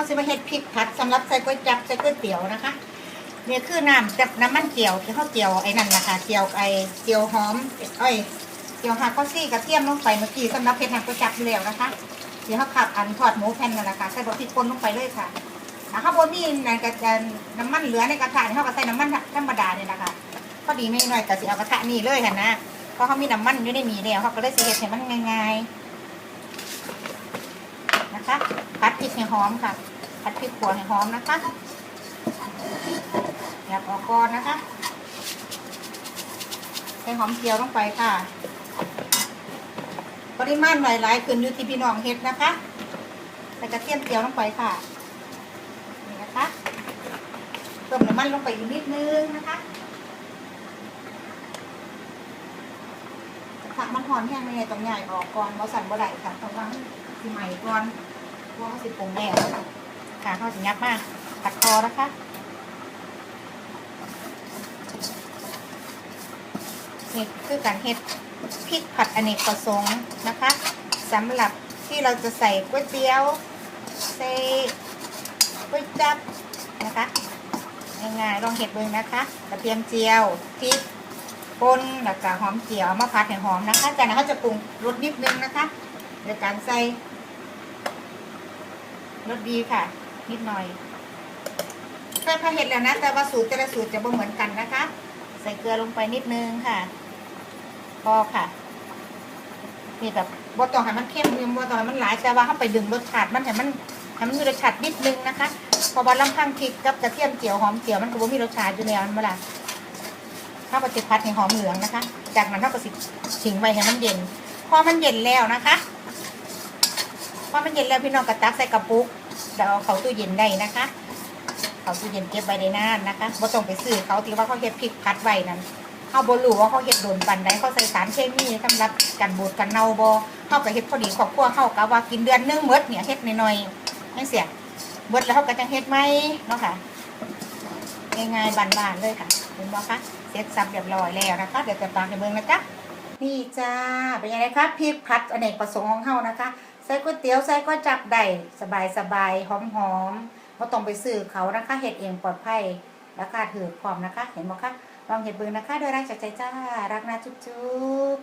เขาจะมาเฮ็ดพริกผัดสำหรับใส่ก๋วยจับใส่ก๋วยเตี๋ยวนะคะเนี่ยคือน้ำจากน้ำมันเจียวที่เขาเจียวไอ้นั่นแหละคะเจียวไอ้เจียวหอมเอ้เจียวหักข้าวซี่กระเทียมลงไปเมื่อกี้สำหรับเฮ็ดหักก๋วยจับอยู่แล้วนะคะ เดี๋ยวเขาขับอันทอดหมูแผ่นนั่นแหละค่ะใส่บะพริกป่นลงไปเลยค่ะถ้าข้าวบนมีนั่นก็จะน้ำมันเหลือในกระทะเขาก็ใส่น้ำมันธรรมดาเนี่ยนะคะพอดีไม่น้อยก็สิเอากระทะนี่เลยค่ะนะเพราะเขามีน้ำมันอยู่ในมีแล้วเขาก็เลยสิเฮ็ดให้มันง่ายๆ นะคะผัดพริกให้หอมค่ะผัดพริกขัวให้หอมนะคะอยากออกก่อนนะคะใส่หอมเจียวลงไปค่ะ ปริมาณหลายๆขึ้นอยู่ที่พี่น้องเฮ็ดนะคะใส่กระเทียมเจียวลงไปค่ะนี่นะคะเติมน้ำมันลงไปอีกนิดนึงนะคะกระทะ มันหอนแห้งไม่ไงต้องใหญ่ออกก่อนเราสั่นบ่ได้ค่ะต้องวางที่ใหม่ก่อนเพราะว่าเขาสิปรุงแล้วค่ะค่ะเข้าสิยับมากตัดคอนะคะนี่คือการเฮ็ดพริกผัดอเนกประสงค์นะคะสำหรับที่เราจะใส่ก๋วยเตี๋ยวใส่ก๋วยจับนะคะง่ายๆลองเห็ดเบิงนะคะกระเทียมเจียวพริก ป่นแล้วก็หอมเจียวมาผัดให้หอมนะคะจากนั้นเขาจะปรุงรสนิดนึงนะคะโดยการใส่รสดีค่ะ นิดหน่อยเคยพาเห็ดแล้วนะแต่ว่าสูตรแต่ละสูตรจะไม่เหมือนกันนะคะ ใส่เกลือลงไปนิดนึงค่ะพอค่ะนี่แบบบดต้องให้มันเข้มเพียงบดต้องให้มันหลายแต่ว่าเข้าไปดึงรสชาติมันให้มันให้มันมีรสชาตินิดนึงนะคะพอว่าลำพังพริกกับกระเทียมเจียวหอมเจียวมันก็บ่มีรสชาติอยู่แล้วมันบ่ล่ะ ข้าวปฏิพัดให้หอมเหลืองนะคะ จากนั้นข้าวปฏิทิ้งไว้ให้มันเย็น พอมันเย็นแล้วนะคะพอมันเย็นแล้วพี่น้องกระตักใส่กระปุกเอาเขาตู้เย็นได้นะคะเขาตู้เย็นเก็บไว้ได้นานนะคะบ่ต้องไปซื้อเขาที่ว่าเขาเฮ็ดพริกพัดไว้นั้นเขาบ่รู้ว่าเขาเฮ็ดโดนปันใดเขาใส่สารเคมีสำหรับกันบูดกันเน่าบ่เขาก็เฮ็ดพอดีครอบครัวเขาก็ว่ากินเดือนนึงหมดเนี่ยเฮ็ดน้อยๆจังเสียเบิดแล้วเขาก็จังเฮ็ดใหมเนาะค่ะง่ายๆบานๆเลยค่ะ เห็นบ่คะเสร็จสับเรียบร้อยแล้วนะคะ เดี๋ยวจะตามไปเบิ่งนะจ๊ะนี่จ้าเป็นยังไงคะพริกพัดอเนกประสงค์ของเฮานะคะ ใส่ก๋วยเตี๋ยวใส่ก๋วยจับได้สบายๆหอมๆบ่ต้องไปซื้อเขานะคะเห็ดเองปลอดภัยราคาถือพร้อมนะคะ เห็นบ่คะลองเห็ดเบิ่งนะคะโดยรักจากใจจ้ารักนะจุ๊บ